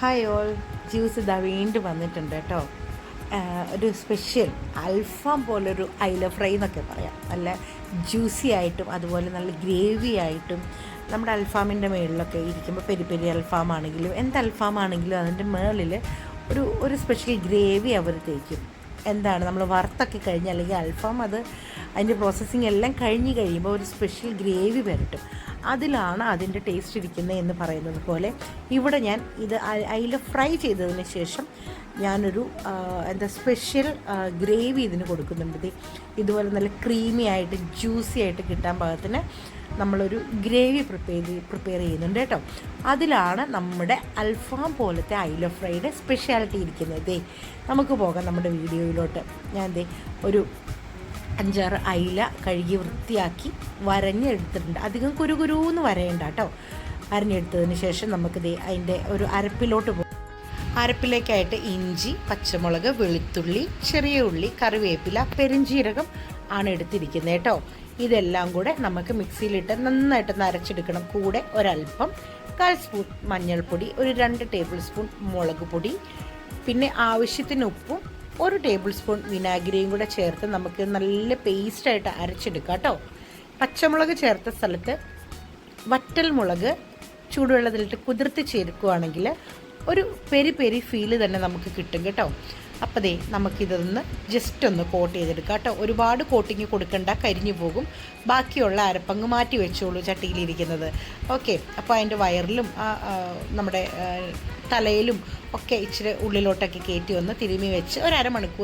Hi all juice ഇതാ വീണ്ടും വന്നിട്ടുണ്ട് കേട്ടോ. ഒരു സ്പെഷ്യൽ അൽഫാം പോലൊരു അയില ഫ്രൈ എന്നൊക്കെ പറയാം. നല്ല ജ്യൂസി ആയിട്ടും അതുപോലെ നല്ല ഗ്രേവി ആയിട്ടും നമ്മുടെ അൽഫാമിന്റെ മുകളിലൊക്കെ ഇരിക്കുമ്പോൾ പെരി പെരി അൽഫാം ആണെങ്കിലും എന്ത് അൽഫാം ആണെങ്കിലും അതിന്റെ മുകളിൽ ഒരു ഒരു സ്പെഷ്യൽ ഗ്രേവി അവർ തേക്കും. എന്താണ്? നമ്മൾ വറുത്തൊക്കെ കഴിഞ്ഞ് അല്ലെങ്കിൽ അൽഫാം അത് അതിന്റെ പ്രോസസ്സിങ് എല്ലാം കഴിഞ്ഞ് കഴിയുമ്പോൾ ഒരു സ്പെഷ്യൽ ഗ്രേവി വരട്ടും. അതിലാണ് അതിന്റെ ടേസ്റ്റ് ഇരിക്കുന്നത് എന്ന് പറയുന്നത് പോലെ. ഇവിടെ ഞാൻ ഇത് അതിൽ ഫ്രൈ ചെയ്തതിന് ശേഷം ഞാനൊരു എന്താ സ്പെഷ്യൽ ഗ്രേവി ഇതിന് കൊടുക്കുന്നുണ്ട്. ഇതുപോലെ നല്ല ക്രീമി ആയിട്ട് ജ്യൂസി ആയിട്ട് കിട്ടാൻ പാകത്തിന് നമ്മളൊരു ഗ്രേവി പ്രിപ്പയർ പ്രിപ്പയർ ചെയ്യുന്നുണ്ട് കേട്ടോ. അതിലാണ് നമ്മുടെ അൽഫാം പോലത്തെ ഐല ഫ്രൈയുടെ സ്പെഷ്യാലിറ്റി ഇരിക്കുന്നത്. നമുക്ക് പോകാം നമ്മുടെ വീഡിയോയിലോട്ട്. ഞാൻ ദേ ഒരു അഞ്ചാറ് അയില കഴുകി വൃത്തിയാക്കി വരഞ്ഞെടുത്തിട്ടുണ്ട്. അധികം കുരുകുരുന്ന് വരയണ്ട കേട്ടോ അരഞ്ഞെടുത്തതിന് ശേഷം നമുക്കിത് അതിന്റെ ഒരു അരപ്പിലോട്ട് പോകും അരപ്പിലേക്കായിട്ട് ഇഞ്ചി പച്ചമുളക് വെളുത്തുള്ളി ചെറിയ ഉള്ളി കറിവേപ്പില പെരിഞ്ചീരകം ആണ് എടുത്തിരിക്കുന്നത് കേട്ടോ ഇതെല്ലാം കൂടെ നമുക്ക് മിക്സിയിലിട്ട് നന്നായിട്ടൊന്ന് അരച്ചെടുക്കണം. കൂടെ ഒരല്പം കാൽ സ്പൂൺ മഞ്ഞൾപ്പൊടി ഒരു രണ്ട് ടേബിൾ സ്പൂൺ മുളക് പൊടി പിന്നെ ആവശ്യത്തിന് ഉപ്പും ഒരു ടേബിൾ സ്പൂൺ വിനാഗിരിയും കൂടെ ചേർത്ത് നമുക്ക് നല്ല പേസ്റ്റായിട്ട് അരച്ചെടുക്കാം കേട്ടോ. പച്ചമുളക് ചേർത്ത സ്ഥലത്ത് വറ്റൽ മുളക് ചൂടുവെള്ളത്തിലിട്ട് കുതിർത്ത് ചേർക്കുകയാണെങ്കിൽ ഒരു പെരി പെരി ഫീൽ തന്നെ നമുക്ക് കിട്ടും കേട്ടോ. അപ്പോൾ ദേ നമുക്കിതൊന്ന് ജസ്റ്റ് ഒന്ന് കോട്ട് ചെയ്തെടുക്കാം കേട്ടോ. ഒരുപാട് കോട്ടിങ് കൊടുക്കണ്ട കരിഞ്ഞു പോകും. ബാക്കിയുള്ള അരപ്പങ്ങ് മാറ്റി വെച്ചോളൂ ചട്ടിയിലിരിക്കുന്നത്. ഓക്കെ അപ്പോൾ അതിന്റെ വയറിലും നമ്മുടെ തലയിലും ഒക്കെ ഇച്ചിരി ഉള്ളിലോട്ടൊക്കെ കയറ്റി ഒന്ന് തിരുമ്മി വെച്ച്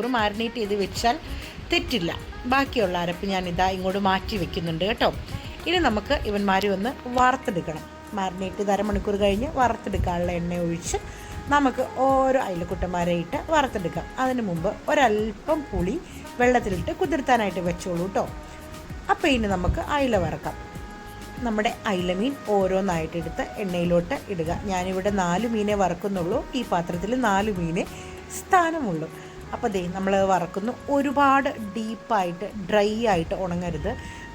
ഒരു മാരിനേറ്റ് ചെയ്ത് വെച്ചാൽ തെറ്റില്ല. ബാക്കിയുള്ള അരപ്പ് ഞാൻ ഇതാ ഇങ്ങോട്ട് മാറ്റി വെക്കുന്നുണ്ട് കേട്ടോ. ഇനി നമുക്ക് ഇവന്മാരെ ഒന്ന് വറുത്തെടുക്കണം. മാരിനേറ്റ് ഇത് അരമണിക്കൂർ കഴിഞ്ഞ് വറുത്തെടുക്കാനുള്ള എണ്ണ ഒഴിച്ച് നമുക്ക് ഓരോ അയലക്കുട്ടന്മാരെ ഇട്ട് വറുത്തെടുക്കാം. അതിന് മുമ്പ് ഒരല്പം പുളി വെള്ളത്തിലിട്ട് കുതിർത്താനായിട്ട് വെച്ചോളൂ കേട്ടോ. അപ്പോൾ ഇനി നമുക്ക് അയില വറക്കാം. നമ്മുടെ അയിലമീൻ ഓരോന്നായിട്ട് എടുത്ത് എണ്ണയിലോട്ട് ഇടുക. ഞാനിവിടെ നാല് മീനെ വറക്കുന്നുള്ളൂ. ഈ പാത്രത്തിൽ നാല് മീനെ സ്ഥാനമുള്ളൂ. അപ്പോൾ ദേ നമ്മൾ വറക്കുന്നു. ഒരുപാട് ഡീപ്പായിട്ട് ഡ്രൈ ആയിട്ട് ഉണങ്ങരുത്.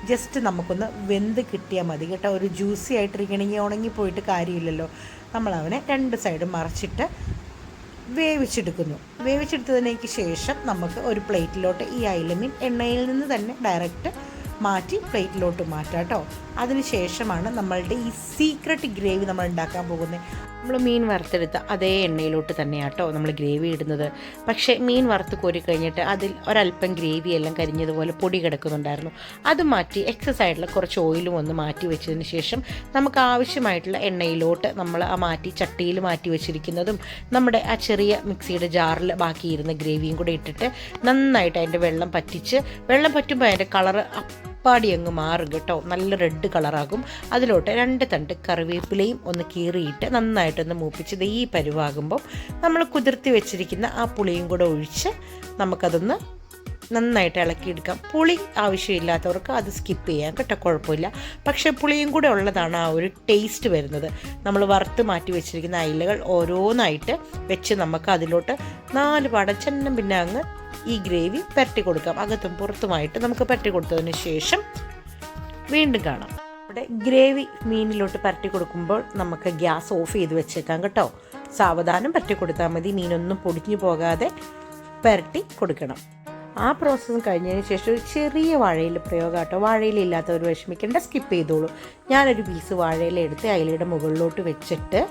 ജസ്റ്റ് നമുക്കൊന്ന് വെന്ത് കിട്ടിയാൽ മതി കേട്ടോ. ഒരു ജ്യൂസി ആയിട്ടിരിക്കണമെങ്കിൽ ഉണങ്ങിപ്പോയിട്ട് കാര്യമില്ലല്ലോ. നമ്മളവനെ രണ്ട് സൈഡും മറിച്ചിട്ട് വേവിച്ചെടുക്കുന്നു. വേവിച്ചെടുത്തതിനേക്ക് ശേഷം നമുക്ക് ഒരു പ്ലേറ്റിലോട്ട് ഈ അയിലമീൻ എണ്ണയിൽ നിന്ന് തന്നെ ഡയറക്റ്റ് മാറ്റി പ്ലേറ്റിലോട്ട് മാറ്റാം കേട്ടോ. അതിന് ശേഷമാണ് നമ്മളുടെ ഈ സീക്രട്ട് ഗ്രേവി നമ്മൾ ഉണ്ടാക്കാൻ പോകുന്നത്. നമ്മൾ മീൻ വറുത്തെടുത്ത അതേ എണ്ണയിലോട്ട് തന്നെയാണ് കേട്ടോ നമ്മൾ ഗ്രേവി ഇടുന്നത്. പക്ഷേ മീൻ വറുത്ത് കോരി കഴിഞ്ഞിട്ട് അതിൽ ഒരല്പം ഗ്രേവി എല്ലാം കരിഞ്ഞതുപോലെ പൊടി കിടക്കുന്നുണ്ടായിരുന്നു. അത് മാറ്റി എക്സസ് ആയിട്ടുള്ള കുറച്ച് ഓയിലും ഒന്ന് മാറ്റി വെച്ചതിന് ശേഷം നമുക്ക് ആവശ്യമായിട്ടുള്ള എണ്ണയിലോട്ട് നമ്മൾ ആ മാറ്റി ചട്ടിയിൽ മാറ്റി വെച്ചിരിക്കുന്നതും നമ്മുടെ ആ ചെറിയ മിക്സിയുടെ ജാറിൽ ബാക്കിയിരുന്ന ഗ്രേവിയും കൂടെ ഇട്ടിട്ട് നന്നായിട്ട് അതിന്റെ വെള്ളം പറ്റിച്ച് വെള്ളം പറ്റുമ്പോൾ അതിന്റെ കളറ് അപ്പാടി അങ്ങ് മാറും കേട്ടോ. നല്ല റെഡ് കളറാകും അതിലോട്ട് രണ്ട് തണ്ട് കറിവേപ്പിലയും ഒന്ന് കീറിയിട്ട് നന്നായിട്ടൊന്ന് മൂപ്പിച്ച് ഈ പരുവാകുമ്പോൾ നമ്മൾ കുതിർത്തി വെച്ചിരിക്കുന്ന ആ പുളിയും കൂടെ ഒഴിച്ച് നമുക്കതൊന്ന് നന്നായിട്ട് ഇളക്കിയെടുക്കാം. പുളി ആവശ്യമില്ലാത്തവർക്ക് അത് സ്കിപ്പ് ചെയ്യാം കേട്ടോ കുഴപ്പമില്ല. പക്ഷേ പുളിയും കൂടെ ഉള്ളതാണ് ആ ഒരു ടേസ്റ്റ് വരുന്നത്. നമ്മൾ വറുത്ത് മാറ്റി വെച്ചിരിക്കുന്ന അയിലകൾ ഓരോന്നായിട്ട് വെച്ച് നമുക്ക് അതിലോട്ട് നാല് പടച്ചെണ്ണം പിന്നെ അങ്ങ് ഈ ഗ്രേവി പരട്ടി കൊടുക്കാം. അകത്തും പുറത്തുമായിട്ട് നമുക്ക് പരട്ടി കൊടുത്തതിന് ശേഷം വീണ്ടും കാണാം. ഇവിടെ ഗ്രേവി മീനിലോട്ട് പരട്ടി കൊടുക്കുമ്പോൾ നമുക്ക് ഗ്യാസ് ഓഫ് ചെയ്ത് വെച്ചേക്കാം കേട്ടോ. സാവധാനം പരട്ടി കൊടുത്താൽ മതി. മീനൊന്നും പൊടിഞ്ഞു പോകാതെ പരട്ടി കൊടുക്കണം. ആ പ്രോസസ്സ് കഴിഞ്ഞതിന് ശേഷം ഒരു ചെറിയ വാഴയിൽ പ്രയോഗം കേട്ടോ വാഴയിലില്ലാത്തവർ വിഷമിക്കേണ്ട. സ്കിപ്പ് ചെയ്തോളൂ. ഞാനൊരു പീസ് വാഴയിലെടുത്ത് അയിലയുടെ മുകളിലോട്ട് വെച്ചിട്ട്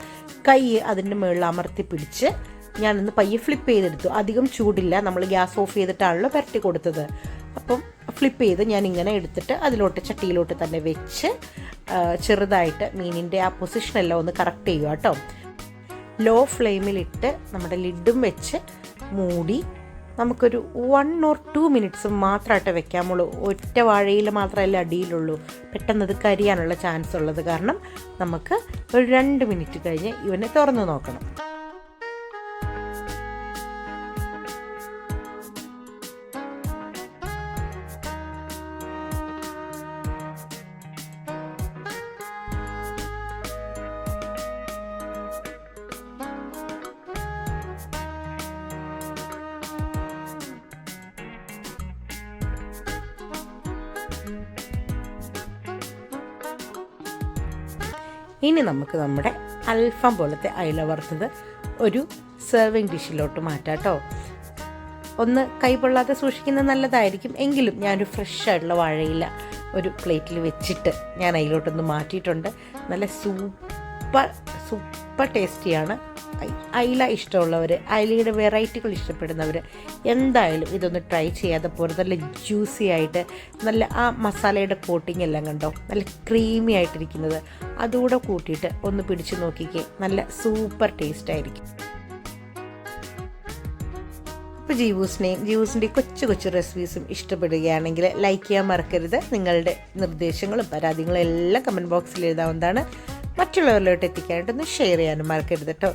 കൈ അതിന്റെ മുകളിൽ അമർത്തി പിടിച്ച് ഞാനൊന്ന് പയ്യെ ഫ്ലിപ്പ് ചെയ്തെടുത്തു. അധികം ചൂടില്ല. നമ്മൾ ഗ്യാസ് ഓഫ് ചെയ്തിട്ടാണല്ലോ പരട്ടി കൊടുത്തത്. അപ്പം ഫ്ലിപ്പ് ചെയ്ത് ഞാൻ ഇങ്ങനെ എടുത്തിട്ട് അതിലോട്ട് ചട്ടിയിലോട്ട് തന്നെ വെച്ച് ചെറുതായിട്ട് മീനിന്റെ ആ പൊസിഷനെല്ലാം ഒന്ന് കറക്റ്റ് ചെയ്യുക കേട്ടോ. ലോ ഫ്ലെയിമിലിട്ട് നമ്മുടെ ലിഡും വെച്ച് മൂടി നമുക്കൊരു വൺ ഓർ ടു മിനിറ്റ്സ് മാത്രമായിട്ട് വെക്കാമുള്ളൂ ഒറ്റ വാഴയിൽ മാത്രമല്ല അടിയിലുള്ളൂ. പെട്ടെന്ന് അത് കരിയാനുള്ള ചാൻസ് ഉള്ളത് കാരണം നമുക്ക് ഒരു രണ്ട് മിനിറ്റ് കഴിഞ്ഞ് ഇവനെ തുറന്നു നോക്കണം. ഇനി നമുക്ക് നമ്മുടെ അൽഫാം പോലത്തെ അയില വറുത്തത് ഒരു സെർവിങ് ഡിഷിലോട്ട് മാറ്റാം കേട്ടോ ഒന്ന് കൈപൊള്ളാതെ സൂക്ഷിക്കുന്നത് നല്ലതായിരിക്കും. എങ്കിലും ഞാനൊരു ഫ്രഷ് ആയിട്ടുള്ള വാഴയില ഒരു പ്ലേറ്റിൽ വെച്ചിട്ട് ഞാൻ അതിലോട്ടൊന്ന് മാറ്റിയിട്ടുണ്ട്. നല്ല സൂപ്പർ സൂപ്പർ ടേസ്റ്റിയാണ് അയില ഇഷ്ടമുള്ളവർ അയിലയുടെ വെറൈറ്റികൾ ഇഷ്ടപ്പെടുന്നവർ എന്തായാലും ഇതൊന്ന് ട്രൈ ചെയ്യാതെ പോലെ നല്ല ജ്യൂസി ആയിട്ട് നല്ല ആ മസാലയുടെ കോട്ടിംഗ് എല്ലാം കണ്ടോ? നല്ല ക്രീമി ആയിട്ടിരിക്കുന്നത്. അതുകൂടെ കൂട്ടിയിട്ട് ഒന്ന് പിടിച്ചു നോക്കിക്കേ. നല്ല സൂപ്പർ ടേസ്റ്റ് ആയിരിക്കും. അപ്പോൾ ജീവൂസിനെയും ജീവൂസിന്റെ കൊച്ചു കൊച്ചു റെസിപ്പീസും ഇഷ്ടപ്പെടുകയാണെങ്കിൽ ലൈക്ക് ചെയ്യാൻ മറക്കരുത്. നിങ്ങളുടെ നിർദ്ദേശങ്ങളും പരാതികളും എല്ലാം കമന്റ് ബോക്സിൽ എഴുതാവുന്നതാണ്. മറ്റുള്ളവരിലോട്ട് എത്തിക്കാനായിട്ടൊന്ന് ഷെയർ ചെയ്യാനും മറക്കരുത് കേട്ടോ.